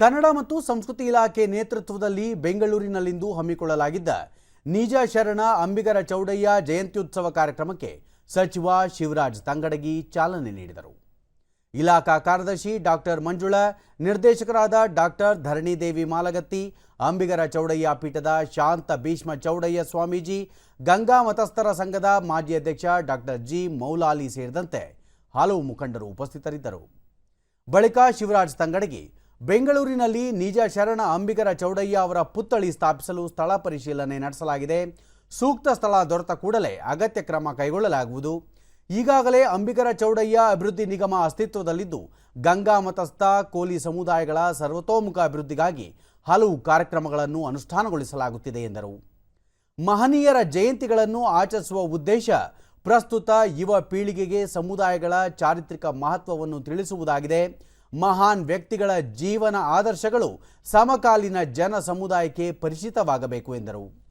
ಕನ್ನಡ ಮತ್ತು ಸಂಸ್ಕೃತಿ ಇಲಾಖೆ ನೇತೃತ್ವದಲ್ಲಿ ಬೆಂಗಳೂರಿನಲ್ಲಿಂದು ಹಮ್ಮಿಕೊಳ್ಳಲಾಗಿದ್ದ ನಿಜ ಶರಣ ಅಂಬಿಗರ ಚೌಡಯ್ಯ ಜಯಂತ್ಯುತ್ಸವ ಕಾರ್ಯಕ್ರಮಕ್ಕೆ ಸಚಿವ ಶಿವರಾಜ್ ತಂಗಡಗಿ ಚಾಲನೆ ನೀಡಿದರು. ಇಲಾಖಾ ಕಾರ್ಯದರ್ಶಿ ಡಾಕ್ಟರ್ ಮಂಜುಳ, ನಿರ್ದೇಶಕರಾದ ಡಾಕ್ಟರ್ ಧರಣಿದೇವಿ ಮಾಲಗತ್ತಿ, ಅಂಬಿಗರ ಚೌಡಯ್ಯ ಪೀಠದ ಶಾಂತ ಭೀಷ್ಮ ಚೌಡಯ್ಯ ಸ್ವಾಮೀಜಿ, ಗಂಗಾ ಮತಸ್ಥರ ಸಂಘದ ಮಾಜಿ ಅಧ್ಯಕ್ಷ ಡಾಕ್ಟರ್ ಜಿ ಮೌಲಾಲಿ ಸೇರಿದಂತೆ ಹಲವು ಮುಖಂಡರು ಉಪಸ್ಥಿತರಿದ್ದರು. ಬಳಿಕ ಶಿವರಾಜ್ ತಂಗಡಗಿ ಬೆಂಗಳೂರಿನಲ್ಲಿ ನಿಜ ಶರಣ ಅಂಬಿಗರ ಚೌಡಯ್ಯ ಅವರ ಪುತ್ಥಳಿ ಸ್ಥಾಪಿಸಲು ಸ್ಥಳ ಪರಿಶೀಲನೆ ನಡೆಸಲಾಗಿದೆ. ಸೂಕ್ತ ಸ್ಥಳ ದೊರೆತ ಕೂಡಲೇ ಅಗತ್ಯ ಕ್ರಮ ಕೈಗೊಳ್ಳಲಾಗುವುದು. ಈಗಾಗಲೇ ಅಂಬಿಗರ ಚೌಡಯ್ಯ ಅಭಿವೃದ್ಧಿ ನಿಗಮ ಅಸ್ತಿತ್ವದಲ್ಲಿದ್ದು, ಗಂಗಾ ಮತಸ್ಥ, ಕೋಲಿ ಸಮುದಾಯಗಳ ಸರ್ವತೋಮುಖ ಅಭಿವೃದ್ಧಿಗಾಗಿ ಹಲವು ಕಾರ್ಯಕ್ರಮಗಳನ್ನು ಅನುಷ್ಠಾನಗೊಳಿಸಲಾಗುತ್ತಿದೆ ಎಂದರು. ಮಹನೀಯರ ಜಯಂತಿಗಳನ್ನು ಆಚರಿಸುವ ಉದ್ದೇಶ ಪ್ರಸ್ತುತ ಯುವ ಪೀಳಿಗೆಗೆ ಸಮುದಾಯಗಳ ಚಾರಿತ್ರಿಕ ಮಹತ್ವವನ್ನು ತಿಳಿಸುವುದಾಗಿದೆ. ಮಹಾನ್ ವ್ಯಕ್ತಿಗಳ ಜೀವನ ಆದರ್ಶಗಳು ಸಮಕಾಲೀನ ಜನ ಸಮುದಾಯಕ್ಕೆ ಪರಿಚಿತವಾಗಬೇಕು ಎಂದರು.